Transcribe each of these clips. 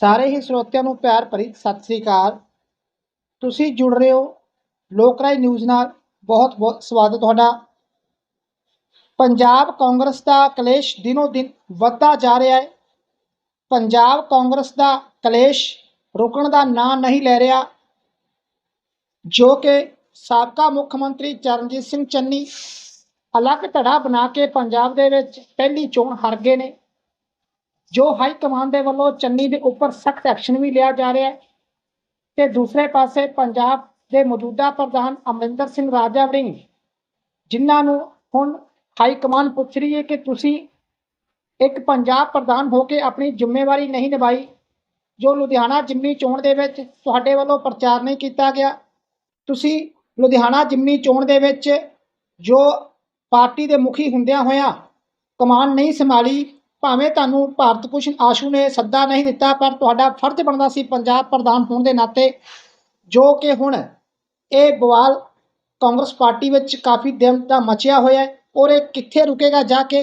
ਸਾਰੇ ਹੀ ਸਰੋਤਿਆਂ ਨੂੰ ਪਿਆਰ ਭਰੀ ਸਤਿ ਸ੍ਰੀ ਅਕਾਲ। ਤੁਸੀਂ ਜੁੜ ਰਹੇ ਹੋ ਲੋਕ ਰਾਏ ਨਿਊਜ਼ ਨਾਲ। ਬਹੁਤ ਬਹੁਤ ਸਵਾਗਤ ਤੁਹਾਡਾ। ਪੰਜਾਬ ਕਾਂਗਰਸ ਦਾ ਕਲੇਸ਼ ਦਿਨੋ ਦਿਨ ਵੱਧਦਾ ਜਾ ਰਿਹਾ ਹੈ। ਪੰਜਾਬ ਕਾਂਗਰਸ ਦਾ ਕਲੇਸ਼ ਰੁਕਣ ਦਾ ਨਾਂ ਨਹੀਂ ਲੈ ਰਿਹਾ, ਜੋ ਕਿ ਸਾਬਕਾ ਮੁੱਖ ਮੰਤਰੀ ਚਰਨਜੀਤ ਸਿੰਘ ਚੰਨੀ ਅਲੱਗ ਧੜਾ ਬਣਾ ਕੇ ਪੰਜਾਬ ਦੇ ਵਿੱਚ ਪਹਿਲੀ ਚੋਣ ਹਾਰ ਗਏ ਨੇ। ਜੋ ਹਾਈ ਕਮਾਂਡ ਦੇ ਵੱਲੋਂ ਚੰਨੀ ਦੇ ਉੱਪਰ ਸਖਤ ਐਕਸ਼ਨ ਵੀ ਲਿਆ ਜਾ ਰਿਹਾ ਹੈ। ਤੇ ਦੂਸਰੇ ਪਾਸੇ ਪੰਜਾਬ ਦੇ ਮੌਜੂਦਾ ਪ੍ਰਧਾਨ ਅਮਰਿੰਦਰ ਸਿੰਘ ਰਾਜਾ ਵੜਿੰਗ, ਜਿਨ੍ਹਾਂ ਨੂੰ ਹੁਣ ਹਾਈ ਕਮਾਂਡ ਪੁੱਛ ਰਹੀ ਹੈ ਕਿ ਤੁਸੀਂ ਇੱਕ ਪੰਜਾਬ ਪ੍ਰਧਾਨ ਹੋ ਕੇ ਆਪਣੀ ਜ਼ਿੰਮੇਵਾਰੀ ਨਹੀਂ ਨਿਭਾਈ, ਜੋ ਲੁਧਿਆਣਾ ਜਿਮਨੀ ਚੋਣ ਦੇ ਵਿੱਚ ਤੁਹਾਡੇ ਵੱਲੋਂ ਪ੍ਰਚਾਰ ਨਹੀਂ ਕੀਤਾ ਗਿਆ, ਤੁਸੀਂ ਲੁਧਿਆਣਾ ਜਿਮਨੀ ਚੋਣ ਦੇ ਵਿੱਚ ਜੋ ਪਾਰਟੀ ਦੇ ਮੁਖੀ ਹੁੰਦਿਆਂ ਹੋਇਆਂ ਕਮਾਨ ਨਹੀਂ ਸੰਭਾਲੀ ਭਾਵੇਂ ਤੁਹਾਨੂੰ ਭਾਰਤ ਭੂਸ਼ਣ ਆਸ਼ੂ ਨੇ ਸੱਦਾ ਨਹੀਂ ਦਿੱਤਾ, ਪਰ ਤੁਹਾਡਾ ਫਰਜ਼ ਬਣਦਾ ਸੀ ਪੰਜਾਬ ਪ੍ਰਧਾਨ ਹੋਣ ਦੇ ਨਾਤੇ, ਜੋ ਕਿ ਹੁਣ ਇਹ ਬਵਾਲ ਕਾਂਗਰਸ ਪਾਰਟੀ ਵਿੱਚ ਕਾਫੀ ਦਿਨ ਦਾ ਮਚਿਆ ਹੋਇਆ ਹੈ। ਔਰ ਇਹ ਕਿੱਥੇ ਰੁਕੇਗਾ, ਜਾ ਕੇ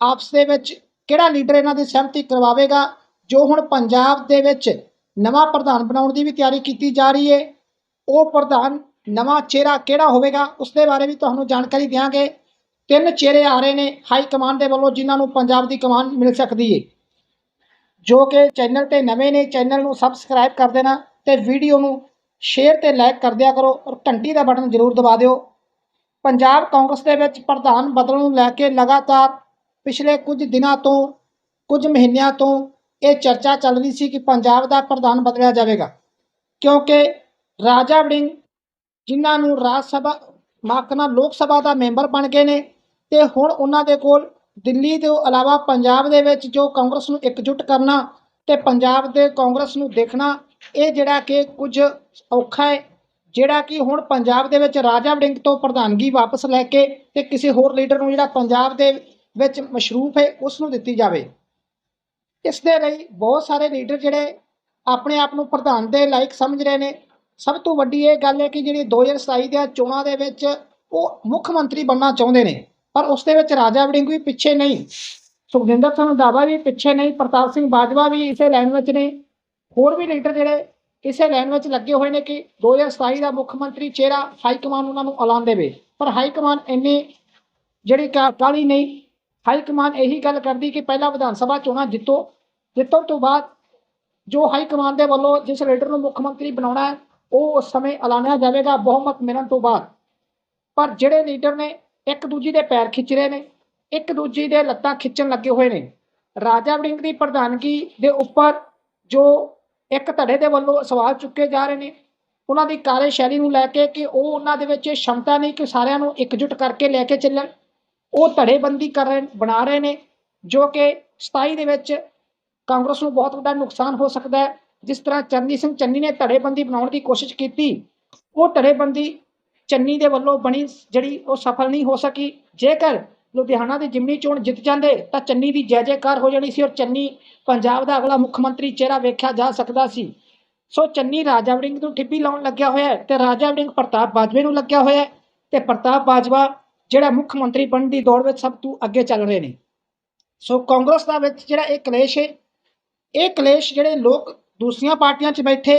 ਆਪਸ ਦੇ ਵਿੱਚ ਕਿਹੜਾ ਲੀਡਰ ਇਹਨਾਂ ਦੀ ਸਹਿਮਤੀ ਕਰਵਾਵੇਗਾ, ਜੋ ਹੁਣ ਪੰਜਾਬ ਦੇ ਵਿੱਚ ਨਵਾਂ ਪ੍ਰਧਾਨ ਬਣਾਉਣ ਦੀ ਵੀ ਤਿਆਰੀ ਕੀਤੀ ਜਾ ਰਹੀ ਹੈ, ਉਹ ਪ੍ਰਧਾਨ ਨਵਾਂ ਚਿਹਰਾ ਕਿਹੜਾ ਹੋਵੇਗਾ, ਉਸ ਦੇ ਬਾਰੇ ਵੀ ਤੁਹਾਨੂੰ ਜਾਣਕਾਰੀ ਦਿਆਂਗੇ। ਤਿੰਨ ਚਿਹਰੇ ਆ ਰਹੇ ਨੇ ਹਾਈ ਕਮਾਂਡ ਦੇ ਵੱਲੋਂ ਜਿਨ੍ਹਾਂ ਨੂੰ ਪੰਜਾਬ ਦੀ ਕਮਾਨ ਮਿਲ ਸਕਦੀ ਹੈ ਜੋ ਕਿ ਚੈਨਲ ਤੇ ਨਵੇਂ ਨੇ, ਚੈਨਲ ਨੂੰ ਸਬਸਕ੍ਰਾਈਬ ਕਰ ਦੇਣਾ ਤੇ ਵੀਡੀਓ ਨੂੰ ਸ਼ੇਅਰ ਤੇ ਲਾਈਕ ਕਰ ਦਿਆ ਕਰੋ ਔਰ ਘੰਟੀ ਦਾ ਬਟਨ ਜ਼ਰੂਰ ਦਬਾ ਦਿਓ। ਪੰਜਾਬ ਕਾਂਗਰਸ ਦੇ ਵਿੱਚ ਪ੍ਰਧਾਨ ਬਦਲਣ ਨੂੰ ਲੈ ਕੇ ਲਗਾਤਾਰ ਪਿਛਲੇ ਕੁਝ ਦਿਨਾਂ ਤੋਂ, ਕੁਝ ਮਹੀਨਿਆਂ ਤੋਂ ਇਹ ਚਰਚਾ ਚੱਲ ਰਹੀ ਸੀ ਕਿ ਪੰਜਾਬ ਦਾ ਪ੍ਰਧਾਨ ਬਦਲਿਆ ਜਾਵੇਗਾ। ਕਿਉਂਕਿ ਰਾਜਾ ਵੜਿੰਗ ਜਿਨ੍ਹਾਂ ਨੂੰ ਰਾਜ ਸਭਾ ਮਾਕਨਾ ਲੋਕ ਸਭਾ ਦਾ ਮੈਂਬਰ ਬਣ ਗਏ ਨੇ ਤੇ ਹੁਣ ਉਹਨਾਂ ਦੇ ਕੋਲ ਦਿੱਲੀ ਤੋਂ ਇਲਾਵਾ ਪੰਜਾਬ ਦੇ ਵਿੱਚ ਜੋ ਕਾਂਗਰਸ ਨੂੰ ਇਕਜੁੱਟ ਕਰਨਾ ਤੇ ਪੰਜਾਬ ਦੇ ਕਾਂਗਰਸ ਨੂੰ ਦੇਖਣਾ, ਇਹ ਜਿਹੜਾ ਕਿ ਕੁਝ ਔਖਾ ਹੈ, ਜਿਹੜਾ ਕਿ ਹੁਣ ਪੰਜਾਬ ਦੇ ਵਿੱਚ ਰਾਜਾ ਵੜਿੰਗ ਤੋਂ ਪ੍ਰਧਾਨਗੀ ਵਾਪਸ ਲੈ ਕੇ ਤੇ ਕਿਸੇ ਹੋਰ ਲੀਡਰ ਨੂੰ ਜਿਹੜਾ ਪੰਜਾਬ ਦੇ ਵਿੱਚ ਮਸ਼ਰੂਫ ਹੈ ਉਸ ਨੂੰ ਦਿੱਤੀ ਜਾਵੇ। ਇਸ ਦੇ ਲਈ ਬਹੁਤ ਸਾਰੇ ਲੀਡਰ ਜਿਹੜੇ ਆਪਣੇ ਆਪ ਨੂੰ ਪ੍ਰਧਾਨ ਦੇ ਲਾਇਕ ਸਮਝ ਰਹੇ ਨੇ। ਸਭ ਤੋਂ ਵੱਡੀ ਇਹ ਗੱਲ ਹੈ ਕਿ ਜਿਹੜੀ 2027 ਦੀਆਂ ਚੋਣਾਂ ਦੇ ਵਿੱਚ ਉਹ ਮੁੱਖ ਮੰਤਰੀ ਬਣਨਾ ਚਾਹੁੰਦੇ ਨੇ। ਪਰ ਉਸ ਦੇ ਵਿੱਚ ਰਾਜਾ ਵੜਿੰਗ ਵੀ ਪਿੱਛੇ ਨਹੀਂ, ਸੁਖਜਿੰਦਰ ਸਿੰਘ ਰੰਧਾਵਾ ਵੀ ਪਿੱਛੇ ਨਹੀਂ, ਪ੍ਰਤਾਪ ਸਿੰਘ ਬਾਜਵਾ ਵੀ ਇਸੇ ਲਾਈਨ ਵਿੱਚ ਨੇ, ਹੋਰ ਵੀ ਲੀਡਰ ਜਿਹੜੇ ਇਸੇ ਲਾਈਨ ਵਿੱਚ ਲੱਗੇ ਹੋਏ ਨੇ ਕਿ 2027 ਦਾ ਮੁੱਖ ਮੰਤਰੀ ਚਿਹਰਾ ਹਾਈ ਕਮਾਨ ਉਹਨਾਂ ਨੂੰ ਐਲਾਨ ਦੇਵੇ। ਪਰ ਹਾਈ ਕਮਾਨ ਇੰਨੀ ਜਿਹੜੀ ਕਾ- ਕਾਹਲੀ ਨਹੀਂ, ਹਾਈ ਕਮਾਨ ਇਹੀ ਗੱਲ ਕਰਦੀ ਕਿ ਪਹਿਲਾਂ ਵਿਧਾਨ ਸਭਾ ਚੋਣਾਂ ਜਿੱਤੋ, ਜਿੱਤਣ ਤੋਂ ਬਾਅਦ ਜੋ ਹਾਈ ਕਮਾਨ ਦੇ ਵੱਲੋਂ ਜਿਸ ਲੀਡਰ ਨੂੰ ਮੁੱਖ ਮੰਤਰੀ ਬਣਾਉਣਾ ਹੈ, ਉਹ ਉਸ ਸਮੇਂ ਐਲਾਨਿਆ ਜਾਵੇਗਾ ਬਹੁਮਤ ਮਿਲਣ ਤੋਂ ਬਾਅਦ। ਪਰ ਜਿਹੜੇ ਲੀਡਰ ਨੇ ਇੱਕ ਦੂਜੀ ਦੇ ਪੈਰ ਖਿੱਚ ਰਹੇ ਨੇ, ਇੱਕ ਦੂਜੀ ਦੇ ਲੱਤਾਂ ਖਿੱਚਣ ਲੱਗੇ ਹੋਏ ਨੇ। ਰਾਜਾ ਵੜਿੰਗ ਦੀ ਪ੍ਰਧਾਨਗੀ ਦੇ ਉੱਪਰ ਜੋ ਇੱਕ ਧੜੇ ਦੇ ਵੱਲੋਂ ਸਵਾਲ ਚੁੱਕੇ ਜਾ ਰਹੇ ਨੇ, ਉਹਨਾਂ ਦੀ ਕਾਰਜਸ਼ੈਲੀ ਨੂੰ ਲੈ ਕੇ ਕਿ ਉਹ ਉਹਨਾਂ ਦੇ ਵਿੱਚ ਇਹ ਸ਼ਮਤਾ ਨਹੀਂ, ਕਿ ਸਾਰਿਆਂ ਨੂੰ ਇਕਜੁੱਟ ਕਰਕੇ ਲੈ ਕੇ ਚੱਲਣ। ਉਹ ਧੜੇਬੰਦੀ ਕਰ ਰਹੇ, ਬਣਾ ਰਹੇ ਨੇ, ਜੋ ਕਿ 27 ਦੇ ਵਿੱਚ ਕਾਂਗਰਸ ਨੂੰ ਬਹੁਤ ਵੱਡਾ ਨੁਕਸਾਨ ਹੋ ਸਕਦਾ ਹੈ। ਜਿਸ ਤਰ੍ਹਾਂ ਚਰਨਜੀਤ ਸਿੰਘ ਚੰਨੀ ਨੇ ਧੜੇਬੰਦੀ ਬਣਾਉਣ ਦੀ ਕੋਸ਼ਿਸ਼ ਕੀਤੀ, ਉਹ ਧੜੇਬੰਦੀ ਚੰਨੀ ਦੇ ਵੱਲੋਂ ਬਣੀ ਜਿਹੜੀ ਉਹ ਸਫਲ ਨਹੀਂ ਹੋ ਸਕੀ। ਜੇਕਰ ਲੁਧਿਆਣਾ ਦੀ ਜਿਮਨੀ ਚੋਣ ਜਿੱਤ ਜਾਂਦੇ, ਤਾਂ ਚੰਨੀ ਦੀ ਜੈ ਜੈਕਾਰ ਹੋ ਜਾਣੀ ਸੀ ਔਰ ਚੰਨੀ ਪੰਜਾਬ ਦਾ ਅਗਲਾ ਮੁੱਖ ਮੰਤਰੀ ਚਿਹਰਾ ਵੇਖਿਆ ਜਾ ਸਕਦਾ ਸੀ। ਸੋ ਚੰਨੀ ਰਾਜਾ ਵੜਿੰਗ ਨੂੰ ਠਿੱਪੀ ਲਾਉਣ ਲੱਗਿਆ ਹੋਇਆ ਹੈ ਤੇ ਰਾਜਾ ਵੜਿੰਗ ਪ੍ਰਤਾਪ ਬਾਜਵੇ ਨੂੰ ਲੱਗਿਆ ਹੋਇਆ ਹੈ ਤੇ ਪ੍ਰਤਾਪ ਬਾਜਵਾ ਜਿਹੜਾ ਮੁੱਖ ਮੰਤਰੀ ਬਣਨ ਦੀ ਦੌੜ ਵਿੱਚ ਸਭ ਤੋਂ ਅੱਗੇ ਚੱਲ ਰਹੇ ਨੇ। ਸੋ ਕਾਂਗਰਸ ਦਾ ਵਿੱਚ ਜਿਹੜਾ ਇਹ ਕਲੇਸ਼ ਹੈ, ਇਹ ਕਲੇਸ਼ ਜਿਹੜੇ ਲੋਕ ਦੂਸਰੀਆਂ ਪਾਰਟੀਆਂ 'ਚ ਬੈਠੇ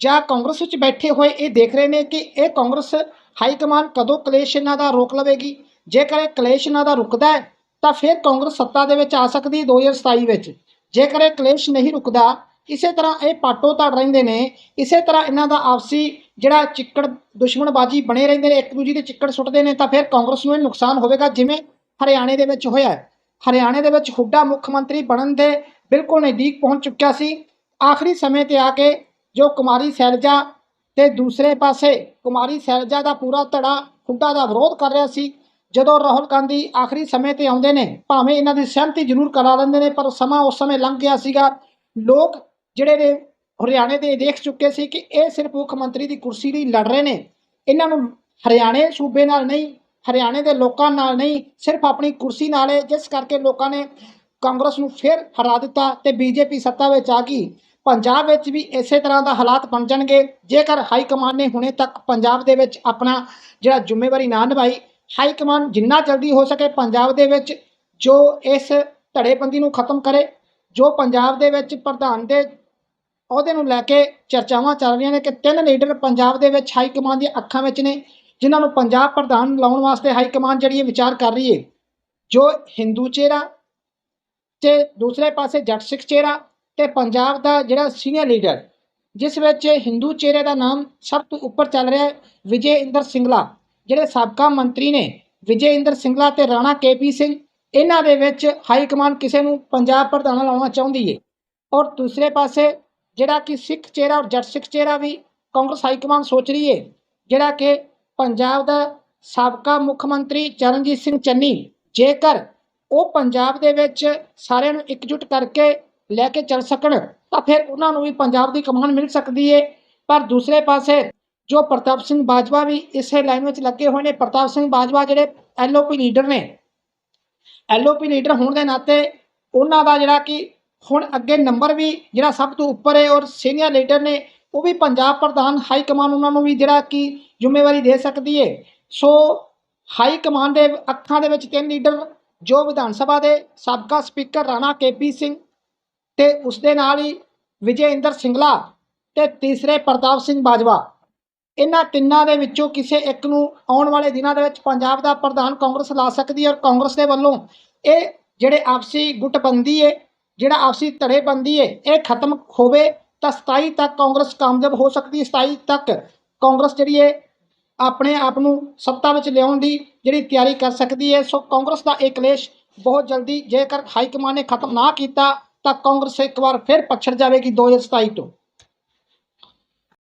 ਜਾਂ ਕਾਂਗਰਸ ਵਿੱਚ ਬੈਠੇ ਹੋਏ ਇਹ ਦੇਖ ਰਹੇ ਨੇ ਕਿ ਇਹ ਕਾਂਗਰਸ ਹਾਈ ਕਮਾਨ ਕਦੋਂ ਕਲੇਸ਼ ਇਹਨਾਂ ਦਾ ਰੋਕ ਲਵੇਗੀ? ਜੇਕਰ ਇਹ ਕਲੇਸ਼ ਇਹਨਾਂ ਦਾ ਰੁਕਦਾ ਹੈ, ਤਾਂ ਫਿਰ ਕਾਂਗਰਸ ਸੱਤਾ ਦੇ ਵਿੱਚ ਆ ਸਕਦੀ ਹੈ 2027 ਵਿੱਚ। ਜੇਕਰ ਇਹ ਕਲੇਸ਼ ਨਹੀਂ ਰੁਕਦਾ, ਇਸੇ ਤਰ੍ਹਾਂ ਇਹ ਪਾਟੋ ਤੜ ਰਹਿੰਦੇ ਨੇ, ਇਸੇ ਤਰ੍ਹਾਂ ਇਹਨਾਂ ਦਾ ਆਪਸੀ ਜਿਹੜਾ ਚਿੱਕੜ ਦੁਸ਼ਮਣਬਾਜ਼ੀ ਬਣੇ ਰਹਿੰਦੇ ਨੇ, ਇੱਕ ਦੂਜੀ ਦੇ ਚਿੱਕੜ ਸੁੱਟਦੇ ਨੇ, ਤਾਂ ਫਿਰ ਕਾਂਗਰਸ ਨੂੰ ਇਹ ਨੁਕਸਾਨ ਹੋਵੇਗਾ ਜਿਵੇਂ ਹਰਿਆਣੇ ਦੇ ਵਿੱਚ ਹੋਇਆ ਹਰਿਆਣੇ ਦੇ ਵਿੱਚ ਹੁੱਡਾ ਮੁੱਖ ਮੰਤਰੀ ਬਣਨ ਦੇ ਬਿਲਕੁਲ ਨਜ਼ਦੀਕ ਪਹੁੰਚ ਚੁੱਕਿਆ ਸੀ। ਆਖਰੀ ਸਮੇਂ ਤੇ ਆ ਕੇ ਜੋ ਕੁਮਾਰੀ ਸੈਲਜਾ ਤੇ ਦੂਸਰੇ ਪਾਸੇ ਕੁਮਾਰੀ ਸੈਲਜਾ ਦਾ ਪੂਰਾ ਧੜਾ ਹੁੱਡਾ ਦਾ ਵਿਰੋਧ ਕਰ ਰਿਹਾ ਸੀ, ਜਦੋਂ ਰਾਹੁਲ ਗਾਂਧੀ ਆਖਰੀ ਸਮੇਂ ਤੇ ਆਉਂਦੇ ਨੇ, ਭਾਵੇਂ ਇਹਨਾਂ ਦੀ ਸਹਿਮਤੀ ਜ਼ਰੂਰ ਕਰਾ ਲੈਂਦੇ ਨੇ, ਪਰ ਸਮਾਂ ਉਸ ਸਮੇਂ ਲੰਘ ਗਿਆ ਸੀਗਾ। ਲੋਕ ਜਿਹੜੇ ਨੇ ਹਰਿਆਣੇ ਦੇ ਦੇਖ ਚੁੱਕੇ ਸੀ ਕਿ ਇਹ ਸਿਰਫ ਮੁੱਖ ਮੰਤਰੀ ਦੀ ਕੁਰਸੀ ਲਈ ਲੜ ਰਹੇ ਨੇ। ਇਹਨਾਂ ਨੂੰ ਹਰਿਆਣੇ ਸੂਬੇ ਨਾਲ ਨਹੀਂ, ਹਰਿਆਣੇ ਦੇ ਲੋਕਾਂ ਨਾਲ ਨਹੀਂ, ਸਿਰਫ ਆਪਣੀ ਕੁਰਸੀ ਨਾਲ ਹੈ, ਜਿਸ ਕਰਕੇ ਲੋਕਾਂ ਨੇ ਕਾਂਗਰਸ ਨੂੰ ਫਿਰ ਹਰਾ ਦਿੱਤਾ ਤੇ ਬੀਜੇਪੀ ਸੱਤਾ ਵਿੱਚ ਆ ਗਈ। ਪੰਜਾਬ ਵਿੱਚ ਵੀ ਇਸੇ ਤਰ੍ਹਾਂ ਦਾ ਹਾਲਾਤ ਬਣ ਜਾਣਗੇ। ਜੇਕਰ ਹਾਈ ਕਮਾਨ ਨੇ ਹੁਣੇ ਤੱਕ ਪੰਜਾਬ ਦੇ ਵਿੱਚ ਆਪਣਾ ਜਿਹੜਾ ਜ਼ਿੰਮੇਵਾਰੀ ਨਾ ਨਿਭਾਈ, ਹਾਈ ਕਮਾਨ ਜਿੰਨਾ ਜਲਦੀ ਹੋ ਸਕੇ ਪੰਜਾਬ ਦੇ ਵਿੱਚ ਜੋ ਇਸ ਧੜੇਬੰਦੀ ਨੂੰ ਖਤਮ ਕਰੇ, ਜੋ ਪੰਜਾਬ ਦੇ ਵਿੱਚ ਪ੍ਰਧਾਨ ਦੇ ਅਹੁਦੇ ਨੂੰ ਲੈ ਕੇ ਚਰਚਾਵਾਂ ਚੱਲ ਰਹੀਆਂ ਨੇ ਕਿ ਤਿੰਨ ਲੀਡਰ ਪੰਜਾਬ ਦੇ ਵਿੱਚ ਹਾਈ ਕਮਾਂਡ ਦੀਆਂ ਅੱਖਾਂ ਵਿੱਚ ਨੇ, ਜਿਨ੍ਹਾਂ ਨੂੰ ਪੰਜਾਬ ਪ੍ਰਧਾਨ ਲਾਉਣ ਵਾਸਤੇ ਹਾਈ ਕਮਾਂਡ ਜਿਹੜੀ ਹੈ ਵਿਚਾਰ ਕਰ ਰਹੀ ਹੈ ਜੋ ਹਿੰਦੂ ਚਿਹਰਾ ਤੇ ਦੂਸਰੇ ਪਾਸੇ ਜੱਟ ਸਿੱਖ ਚਿਹਰਾ ਤੇ ਪੰਜਾਬ ਦਾ ਜਿਹੜਾ ਸੀਨੀਅਰ ਲੀਡਰ ਜਿਸ ਵਿੱਚ ਹਿੰਦੂ ਚਿਹਰੇ ਦਾ ਨਾਮ ਸਭ ਤੋਂ ਉੱਪਰ ਚੱਲ ਰਿਹਾ ਹੈ, ਵਿਜੇ ਇੰਦਰ ਸਿੰਗਲਾ। ਜਿਹੜੇ ਸਾਬਕਾ ਮੰਤਰੀ ਨੇ ਵਿਜੇ ਇੰਦਰ ਸਿੰਗਲਾ ਤੇ ਰਾਣਾ ਕੇਪੀ ਸਿੰਘ, ਇਹਨਾਂ ਦੇ ਵਿੱਚ ਹਾਈ ਕਮਾਂਡ ਕਿਸੇ ਨੂੰ ਪੰਜਾਬ ਪ੍ਰਧਾਨ ਲਾਉਣਾ ਚਾਹੁੰਦੀ ਹੈ ਔਰ ਦੂਸਰੇ ਪਾਸੇ ਜਿਹੜਾ ਕਿ ਸਿੱਖ ਚਿਹਰਾ ਔਰ ਜੱਟ ਸਿੱਖ ਚਿਹਰਾ ਵੀ ਕਾਂਗਰਸ ਹਾਈ ਕਮਾਂਡ ਸੋਚ ਰਹੀ ਹੈ ਜਿਹੜਾ ਕਿ ਪੰਜਾਬ ਦਾ ਸਾਬਕਾ ਮੁੱਖ ਮੰਤਰੀ ਚਰਨਜੀਤ ਸਿੰਘ ਚੰਨੀ, ਜੇਕਰ ਉਹ ਪੰਜਾਬ ਦੇ ਵਿੱਚ ਸਾਰਿਆਂ ਨੂੰ ਇਕਜੁੱਟ ਕਰਕੇ ਲੈ ਕੇ ਚੱਲ ਸਕਣ, ਤਾਂ ਫਿਰ ਉਹਨਾਂ ਨੂੰ ਵੀ ਪੰਜਾਬ ਦੀ ਕਮਾਨ ਮਿਲ ਸਕਦੀ ਹੈ ਪਰ ਦੂਸਰੇ ਪਾਸੇ ਜੋ ਪ੍ਰਤਾਪ ਸਿੰਘ ਬਾਜਵਾ ਵੀ ਇਸੇ ਲਾਈਨ ਵਿੱਚ ਲੱਗੇ ਹੋਏ ਨੇ, ਪ੍ਰਤਾਪ ਸਿੰਘ ਬਾਜਵਾ ਜਿਹੜੇ ਐਲਓਪੀ ਲੀਡਰ ਨੇ ਐਲਓਪੀ ਲੀਡਰ ਹੋਣ ਦੇ ਨਾਤੇ ਉਹਨਾਂ ਦਾ ਜਿਹੜਾ ਕਿ ਹੁਣ ਅੱਗੇ ਨੰਬਰ ਵੀ ਜਿਹੜਾ ਸਭ ਤੋਂ ਉੱਪਰ ਹੈ ਔਰ ਸੀਨੀਅਰ ਲੀਡਰ ਨੇ, ਉਹ ਵੀ ਪੰਜਾਬ ਪ੍ਰਧਾਨ ਹਾਈ ਕਮਾਨ ਉਹਨਾਂ ਨੂੰ ਵੀ ਜਿਹੜਾ ਕਿ ਜ਼ਿੰਮੇਵਾਰੀ ਦੇ ਸਕਦੀ ਹੈ ਸੋ ਹਾਈ ਕਮਾਨ ਦੇ ਅੱਖਾਂ ਦੇ ਵਿੱਚ ਤਿੰਨ ਲੀਡਰ ਜੋ ਵਿਧਾਨ ਸਭਾ ਦੇ ਸਾਬਕਾ ਸਪੀਕਰ ਰਾਣਾ ਕੇਪੀ ਸਿੰਘ ਤੇ ਉਸ ਦੇ ਨਾਲ ਹੀ ਵਿਜੇ ਇੰਦਰ ਸਿੰਗਲਾ ਤੇ ਤੀਸਰੇ ਪ੍ਰਤਾਪ ਸਿੰਘ ਬਾਜਵਾ। ਇਹਨਾਂ ਤਿੰਨਾਂ ਦੇ ਵਿੱਚੋਂ ਕਿਸੇ ਇੱਕ ਨੂੰ ਆਉਣ ਵਾਲੇ ਦਿਨਾਂ ਦੇ ਵਿੱਚ ਪੰਜਾਬ ਦਾ ਪ੍ਰਧਾਨ ਕਾਂਗਰਸ ਲਾ ਸਕਦੀ ਹੈ ਔਰ ਕਾਂਗਰਸ ਦੇ ਵੱਲੋਂ ਇਹ ਜਿਹੜੇ ਆਪਸੀ ਗੁੱਟਬੰਦੀ ਹੈ ਜਿਹੜਾ ਆਪਸੀ ਧੜੇਬੰਦੀ ਹੈ ਇਹ ਖਤਮ ਹੋਵੇ ਤਾਂ 27 ਤੱਕ ਕਾਂਗਰਸ ਕਾਮਯਾਬ ਹੋ ਸਕਦੀ ਹੈ। 27 ਤੱਕ ਕਾਂਗਰਸ ਜਿਹੜੀ ਹੈ ਆਪਣੇ ਆਪ ਨੂੰ ਸੱਤਾ ਵਿੱਚ ਲਿਆਉਣ ਦੀ ਜਿਹੜੀ ਤਿਆਰੀ ਕਰ ਸਕਦੀ ਹੈ ਸੋ ਕਾਂਗਰਸ ਦਾ ਇਹ ਕਲੇਸ਼ ਬਹੁਤ ਜਲਦੀ ਜੇਕਰ ਹਾਈ ਕਮਾਨ ਨੇ ਖਤਮ ਨਾ ਕੀਤਾ ਤਾਂ ਕਾਂਗਰਸ ਇੱਕ ਵਾਰ ਫਿਰ ਪਛੜ ਜਾਵੇਗੀ 2027 ਤੋਂ।